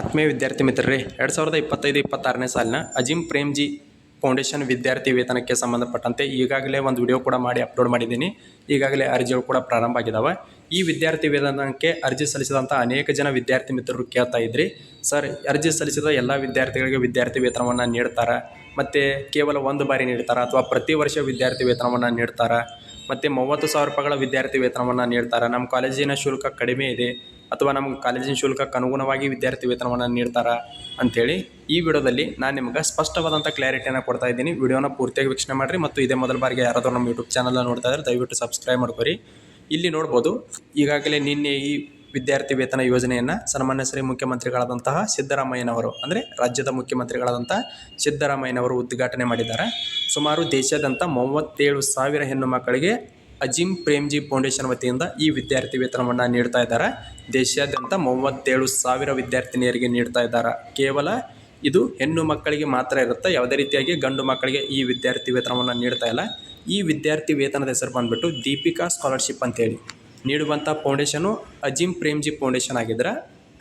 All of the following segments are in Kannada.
ಆತ್ಮೀಯ ವಿದ್ಯಾರ್ಥಿ ಮಿತ್ರರೇ, ಎರಡು ಸಾವಿರದ ಇಪ್ಪತ್ತೈದು ಇಪ್ಪತ್ತಾರನೇ ಸಾಲಿನ ಅಜಿಮ್ ಪ್ರೇಮ್ಜಿ ಫೌಂಡೇಶನ್ ವಿದ್ಯಾರ್ಥಿ ವೇತನಕ್ಕೆ ಸಂಬಂಧಪಟ್ಟಂತೆ ಈಗಾಗಲೇ ಒಂದು ವಿಡಿಯೋ ಕೂಡ ಮಾಡಿ ಅಪ್ಲೋಡ್ ಮಾಡಿದ್ದೀನಿ. ಈಗಾಗಲೇ ಅರ್ಜಿಗಳು ಕೂಡ ಪ್ರಾರಂಭ ಆಗಿದ್ದಾವೆ ಈ ವಿದ್ಯಾರ್ಥಿ ವೇತನಕ್ಕೆ ಅರ್ಜಿ ಸಲ್ಲಿಸಿದಂಥ ಅನೇಕ ಜನ ವಿದ್ಯಾರ್ಥಿ ಮಿತ್ರರು ಕೇಳ್ತಾ ಇದ್ರಿ. ಸರ್, ಅರ್ಜಿ ಸಲ್ಲಿಸಿದ ಎಲ್ಲ ವಿದ್ಯಾರ್ಥಿಗಳಿಗೆ ವಿದ್ಯಾರ್ಥಿ ವೇತನವನ್ನು ನೀಡ್ತಾರೆ? ಮತ್ತು ಕೇವಲ ಒಂದು ಬಾರಿ ನೀಡ್ತಾರೆ ಅಥವಾ ಪ್ರತಿ ವರ್ಷ ವಿದ್ಯಾರ್ಥಿ ವೇತನವನ್ನು ನೀಡ್ತಾರಾ? ಮತ್ತು ಮೂವತ್ತು ಸಾವಿರ ರೂಪಾಯಿಗಳ ವಿದ್ಯಾರ್ಥಿ ವೇತನವನ್ನು ನೀಡ್ತಾರೆ. ನಮ್ಮ ಕಾಲೇಜಿನ ಶುಲ್ಕ ಕಡಿಮೆ ಇದೆ ಅಥವಾ ನಮ್ಮ ಕಾಲೇಜಿನ ಶುಲ್ಕಕ್ಕೆ ಅನುಗುಣವಾಗಿ ವಿದ್ಯಾರ್ಥಿ ವೇತನವನ್ನು ನೀಡ್ತಾರೆ ಅಂಥೇಳಿ ಈ ವಿಡಿಯೋದಲ್ಲಿ ನಾನು ನಿಮ್ಗೆ ಸ್ಪಷ್ಟವಾದಂಥ ಕ್ಲಾರಿಟಿಯನ್ನು ಕೊಡ್ತಾ ಇದ್ದೀನಿ. ವಿಡಿಯೋನ ಪೂರ್ತಿಯಾಗಿ ವೀಕ್ಷಣೆ ಮಾಡಿರಿ ಮತ್ತು ಇದೇ ಮೊದಲ ಬಾರಿಗೆ ಯಾರಾದರೂ ನಮ್ಮ ಯೂಟ್ಯೂಬ್ ಚಾನಲ್ನ ನೋಡ್ತಾ ಇದ್ದಾರೆ ದಯವಿಟ್ಟು ಸಬ್ಸ್ಕ್ರೈಬ್ ಮಾಡ್ಕೊರಿ. ಇಲ್ಲಿ ನೋಡ್ಬೋದು, ಈಗಾಗಲೇ ನಿನ್ನೆ ಈ ವಿದ್ಯಾರ್ಥಿ ವೇತನ ಯೋಜನೆಯನ್ನು ಸನ್ಮಾನ್ಯ ಶ್ರೀ ಮುಖ್ಯಮಂತ್ರಿಗಳಾದಂತಹ ಸಿದ್ದರಾಮಯ್ಯನವರು, ಅಂದರೆ ರಾಜ್ಯದ ಮುಖ್ಯಮಂತ್ರಿಗಳಾದಂಥ ಸಿದ್ದರಾಮಯ್ಯನವರು ಉದ್ಘಾಟನೆ ಮಾಡಿದ್ದಾರೆ. ಸುಮಾರು ದೇಶಾದ್ಯಂತ ಮೂವತ್ತೇಳು ಸಾವಿರ ಹೆಣ್ಣು ಮಕ್ಕಳಿಗೆ ಅಜಿಂ ಪ್ರೇಮ್ಜಿ ಫೌಂಡೇಶನ್ ವತಿಯಿಂದ ಈ ವಿದ್ಯಾರ್ಥಿ ವೇತನವನ್ನು ನೀಡ್ತಾ ಇದ್ದಾರೆ. ದೇಶಾದ್ಯಂತ ಮೂವತ್ತೇಳು ಸಾವಿರ ವಿದ್ಯಾರ್ಥಿನಿಯರಿಗೆ ನೀಡ್ತಾ ಇದ್ದಾರೆ. ಕೇವಲ ಇದು ಹೆಣ್ಣು ಮಕ್ಕಳಿಗೆ ಮಾತ್ರ ಇರುತ್ತೆ, ಯಾವುದೇ ರೀತಿಯಾಗಿ ಗಂಡು ಮಕ್ಕಳಿಗೆ ಈ ವಿದ್ಯಾರ್ಥಿ ವೇತನವನ್ನು ನೀಡ್ತಾ ಇಲ್ಲ. ಈ ವಿದ್ಯಾರ್ಥಿ ವೇತನದ ಹೆಸರು ಬಂದ್ಬಿಟ್ಟು ದೀಪಿಕಾ ಸ್ಕಾಲರ್ಶಿಪ್ ಅಂತೇಳಿ. ನೀಡುವಂಥ ಫೌಂಡೇಶನು ಅಜಿಮ್ ಪ್ರೇಮ್ಜಿ ಫೌಂಡೇಶನ್ ಆಗಿದ್ರೆ.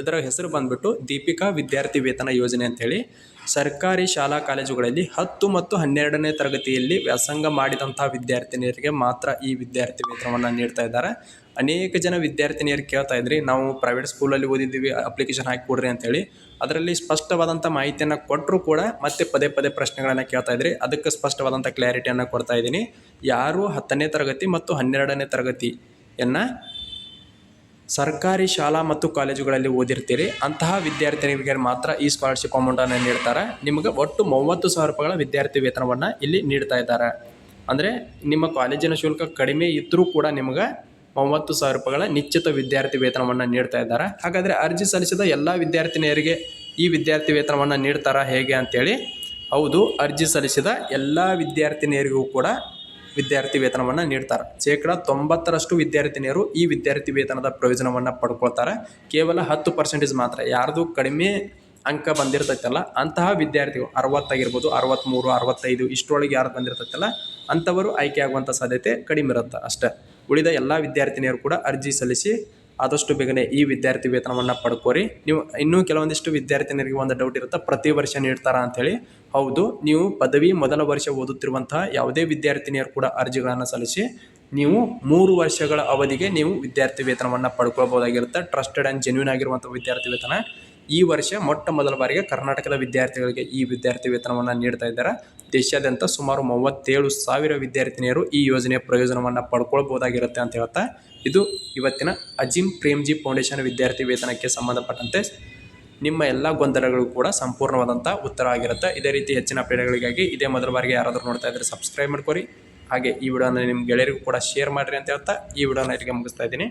ಇದರ ಹೆಸರು ಬಂದ್ಬಿಟ್ಟು ದೀಪಿಕಾ ವಿದ್ಯಾರ್ಥಿ ವೇತನ ಯೋಜನೆ ಅಂತೇಳಿ. ಸರ್ಕಾರಿ ಶಾಲಾ ಕಾಲೇಜುಗಳಲ್ಲಿ ಹತ್ತು ಮತ್ತು ಹನ್ನೆರಡನೇ ತರಗತಿಯಲ್ಲಿ ವ್ಯಾಸಂಗ ಮಾಡಿದಂಥ ವಿದ್ಯಾರ್ಥಿನಿಯರಿಗೆ ಮಾತ್ರ ಈ ವಿದ್ಯಾರ್ಥಿ ವೇತನವನ್ನು ನೀಡ್ತಾ ಇದ್ದಾರೆ. ಅನೇಕ ಜನ ವಿದ್ಯಾರ್ಥಿನಿಯರು ಕೇಳ್ತಾ ಇದ್ರಿ, ನಾವು ಪ್ರೈವೇಟ್ ಸ್ಕೂಲಲ್ಲಿ ಓದಿದ್ದೀವಿ ಅಪ್ಲಿಕೇಶನ್ ಹಾಕಿ ಕೊಡ್ರಿ ಅಂತೇಳಿ. ಅದರಲ್ಲಿ ಸ್ಪಷ್ಟವಾದಂಥ ಮಾಹಿತಿಯನ್ನು ಕೊಟ್ಟರೂ ಕೂಡ ಮತ್ತೆ ಪದೇ ಪದೇ ಪ್ರಶ್ನೆಗಳನ್ನು ಕೇಳ್ತಾ ಇದ್ರಿ. ಅದಕ್ಕೆ ಸ್ಪಷ್ಟವಾದಂಥ ಕ್ಲಾರಿಟಿಯನ್ನು ಕೊಡ್ತಾ ಇದ್ದೀನಿ. ಯಾರು ಹತ್ತನೇ ತರಗತಿ ಮತ್ತು ಹನ್ನೆರಡನೇ ತರಗತಿಯನ್ನು ಸರ್ಕಾರಿ ಶಾಲಾ ಮತ್ತು ಕಾಲೇಜುಗಳಲ್ಲಿ ಓದಿರ್ತೀರಿ, ಅಂತಹ ವಿದ್ಯಾರ್ಥಿನಿಗೆ ಮಾತ್ರ ಈ ಸ್ಕಾಲರ್ಶಿಪ್ ಅಮೌಂಟನ್ನು ನೀಡ್ತಾರೆ. ನಿಮಗೆ ಒಟ್ಟು ಮೂವತ್ತು ಸಾವಿರ ರೂಪಾಯಿಗಳ ವಿದ್ಯಾರ್ಥಿ ವೇತನವನ್ನು ಇಲ್ಲಿ ನೀಡ್ತಾ ಇದ್ದಾರೆ. ಅಂದರೆ ನಿಮ್ಮ ಕಾಲೇಜಿನ ಶುಲ್ಕ ಕಡಿಮೆ ಇದ್ದರೂ ಕೂಡ ನಿಮಗೆ ಮೂವತ್ತು ಸಾವಿರ ರೂಪಾಯಿಗಳ ನಿಶ್ಚಿತ ವಿದ್ಯಾರ್ಥಿ ವೇತನವನ್ನು ನೀಡ್ತಾ ಇದ್ದಾರೆ. ಹಾಗಾದರೆ ಅರ್ಜಿ ಸಲ್ಲಿಸಿದ ಎಲ್ಲ ವಿದ್ಯಾರ್ಥಿನಿಯರಿಗೆ ಈ ವಿದ್ಯಾರ್ಥಿ ವೇತನವನ್ನು ನೀಡ್ತಾರಾ ಹೇಗೆ ಅಂತೇಳಿ? ಹೌದು, ಅರ್ಜಿ ಸಲ್ಲಿಸಿದ ಎಲ್ಲ ವಿದ್ಯಾರ್ಥಿನಿಯರಿಗೂ ಕೂಡ ವಿದ್ಯಾರ್ಥಿ ವೇತನವನ್ನು ನೀಡ್ತಾರೆ. ಶೇಕಡ ತೊಂಬತ್ತರಷ್ಟು ವಿದ್ಯಾರ್ಥಿನಿಯರು ಈ ವಿದ್ಯಾರ್ಥಿ ವೇತನದ ಪ್ರಯೋಜನವನ್ನು ಪಡ್ಕೊಳ್ತಾರೆ. ಕೇವಲ ಹತ್ತು ಪರ್ಸೆಂಟೇಜ್ ಮಾತ್ರ, ಯಾರ್ದು ಕಡಿಮೆ ಅಂಕ ಬಂದಿರ್ತೈತಲ್ಲ, ಅಂತಹ ವಿದ್ಯಾರ್ಥಿಗಳು ಅರವತ್ತಾಗಿರ್ಬೋದು ಅರವತ್ತ್ಮೂರು ಅರವತ್ತೈದು, ಇಷ್ಟರೊಳಗೆ ಯಾರು ಬಂದಿರ್ತೈತಲ್ಲ, ಅಂಥವರು ಆಯ್ಕೆ ಆಗುವಂಥ ಸಾಧ್ಯತೆ ಕಡಿಮೆ ಇರುತ್ತೆ ಅಷ್ಟೇ. ಉಳಿದ ಎಲ್ಲ ವಿದ್ಯಾರ್ಥಿನಿಯರು ಕೂಡ ಅರ್ಜಿ ಸಲ್ಲಿಸಿ ಆದಷ್ಟು ಬೇಗನೆ ಈ ವಿದ್ಯಾರ್ಥಿ ವೇತನವನ್ನು ಪಡ್ಕೋರಿ. ನೀವು ಇನ್ನೂ ಕೆಲವೊಂದಿಷ್ಟು ವಿದ್ಯಾರ್ಥಿನಿಯರಿಗೆ ಒಂದು ಡೌಟ್ ಇರುತ್ತೆ, ಪ್ರತಿ ವರ್ಷ ನೀಡ್ತಾರಾ ಅಂಥೇಳಿ ಹೌದು, ನೀವು ಪದವಿ ಮೊದಲ ವರ್ಷ ಓದುತ್ತಿರುವಂತಹ ಯಾವುದೇ ವಿದ್ಯಾರ್ಥಿನಿಯರು ಕೂಡ ಅರ್ಜಿಗಳನ್ನು ಸಲ್ಲಿಸಿ, ನೀವು ಮೂರು ವರ್ಷಗಳ ಅವಧಿಗೆ ನೀವು ವಿದ್ಯಾರ್ಥಿ ವೇತನವನ್ನು ಪಡ್ಕೊಳ್ಬೋದಾಗಿರುತ್ತೆ ಟ್ರಸ್ಟೆಡ್ ಆ್ಯಂಡ್ ಜೆನ್ಯೂನ್ ಆಗಿರುವಂಥ ವಿದ್ಯಾರ್ಥಿ ವೇತನ. ಈ ವರ್ಷ ಮೊಟ್ಟ ಮೊದಲ ಬಾರಿಗೆ ಕರ್ನಾಟಕದ ವಿದ್ಯಾರ್ಥಿಗಳಿಗೆ ಈ ವಿದ್ಯಾರ್ಥಿ ವೇತನವನ್ನು ನೀಡ್ತಾ ಇದ್ದಾರೆ. ದೇಶಾದ್ಯಂತ ಸುಮಾರು ಮೂವತ್ತೇಳು ಸಾವಿರ ವಿದ್ಯಾರ್ಥಿನಿಯರು ಈ ಯೋಜನೆಯ ಪ್ರಯೋಜನವನ್ನು ಪಡ್ಕೊಳ್ಬೋದಾಗಿರುತ್ತೆ ಅಂತ ಹೇಳ್ತಾ ಇದು ಇವತ್ತಿನ ಅಜಿಮ್ ಪ್ರೇಮ್ಜಿ ಫೌಂಡೇಶನ್ ವಿದ್ಯಾರ್ಥಿ ವೇತನಕ್ಕೆ ಸಂಬಂಧಪಟ್ಟಂತೆ ನಿಮ್ಮ ಎಲ್ಲ ಗೊಂದಲಗಳು ಕೂಡ ಸಂಪೂರ್ಣವಾದಂಥ ಉತ್ತರ ಆಗಿರುತ್ತೆ. ಇದೇ ರೀತಿ ಹೆಚ್ಚಿನ ಅಪ್ಡೇಟ್ಗಳಿಗಾಗಿ ಇದೇ ಮೊದಲ ಬಾರಿಗೆ ಯಾರಾದರೂ ನೋಡ್ತಾ ಇದ್ದರೆ ಸಬ್ಸ್ಕ್ರೈಬ್ ಮಾಡ್ಕೊರಿ. ಹಾಗೆ ಈ ವಿಡಿಯೋನ ನಿಮ್ಮ ಗೆಳೆಯರಿಗೂ ಕೂಡ ಶೇರ್ ಮಾಡಿರಿ ಅಂತ ಹೇಳ್ತಾ ಈ ವಿಡಿಯೋನ ಇಲ್ಲಿಗೆ ಮುಗಿಸ್ತಾ ಇದ್ದೀನಿ.